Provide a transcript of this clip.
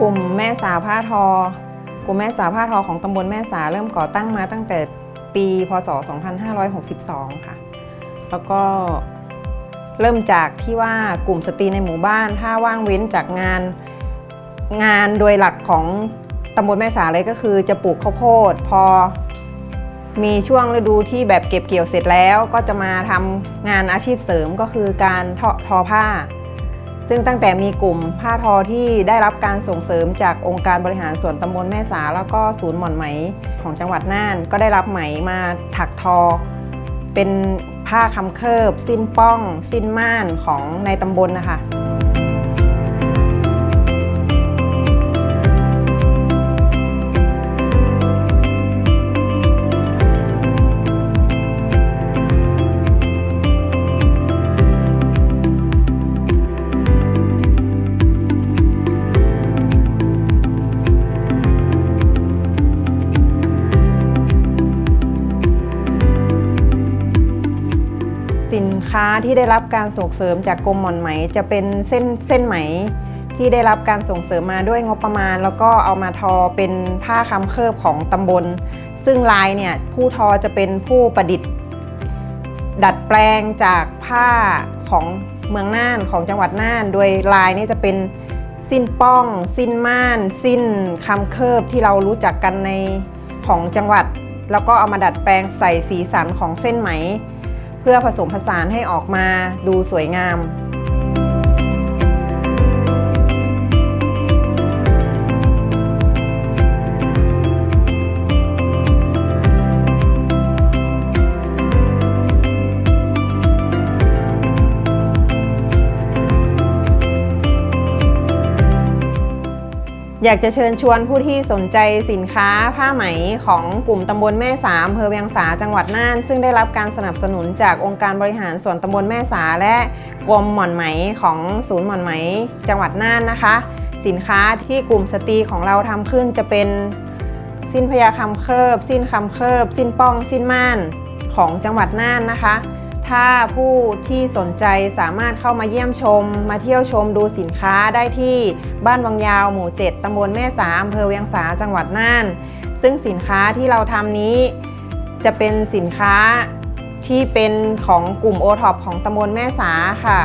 กลุ่มแม่สาผ้าทอ กลุ่มแม่สาผ้าทอของตำบลแม่สาเริ่มก่อตั้งมาตั้งแต่ปีพศ 2562 ค่ะ แล้วก็เริ่มจากที่ว่ากลุ่มสตรีในหมู่บ้าน ถ้าว่างเว้นจากงานงานโดยหลักของตำบลแม่สาเลยก็คือจะปลูกข้าวโพด พอมีช่วงฤดูที่แบบเก็บเกี่ยวเสร็จแล้ว ก็จะมาทำงานอาชีพเสริมก็คือการทอทอผ้า ซึ่งตั้งแต่มีกลุ่มผ้าทอที่ได้รับการส่งเสริมจากองค์การบริหารส่วนตำบลแม่สา แล้วก็ศูนย์หม่อนไหมของจังหวัดน่าน ก็ได้รับไหมมาถักทอ เป็นผ้าคำเคิบ สิ้นป้อง สิ้นม่านของในตำบลนะคะ สินค้าที่ได้รับการส่งเสริมจากกรมหม่อนไหม จะเป็นเส้นเส้นไหมที่ได้รับการส่งเสริมมาด้วยงบประมาณ แล้วก็เอามาทอเป็นผ้าคำเคิบของตำบล ซึ่งลายเนี่ยผู้ทอจะเป็นผู้ประดิษฐ์ ดัดแปลงจากผ้าของเมืองน่านของจังหวัดน่าน โดยลายนี่จะเป็นสิ้นป้อง สิ้นม่าน สิ้นคำเคิบที่เรารู้จักกันในของจังหวัด แล้วก็เอามาดัดแปลงใส่สีสันของเส้นไหม พื่อผสมผสานให้ออกมาดูสวยงาม อยากจะเชิญชวนผู้ที่สนใจสินค้าผ้าไหมของกลุ่มตำบลแม่สาอำเภอเวียงสาจังหวัดน่าน ซึ่งได้รับการสนับสนุนจากองค์การบริหารส่วนตำบลแม่สาและกรมหม่อนไหมของศูนย์หม่อนไหม จังหวัดน่านนะคะ สินค้าที่กลุ่มสตรีของเราทำขึ้นจะเป็นสิ้นพยาคำเคิบสิ้นคำเคิบสิ้นป้อง สิ้นม่านของจังหวัดน่านนะคะ ถ้าผู้ที่สนใจสามารถเข้ามาเยี่ยมชม มาเที่ยวชมดูสินค้าได้ที่บ้านวังยาวหมู่ 7 ตำบลแม่สาอำเภอเวียงสาจังหวัดน่าน ซึ่งสินค้าที่เราทำนี้จะเป็นสินค้าที่เป็นของกลุ่มโอท็อปของตำบลแม่สาค่ะ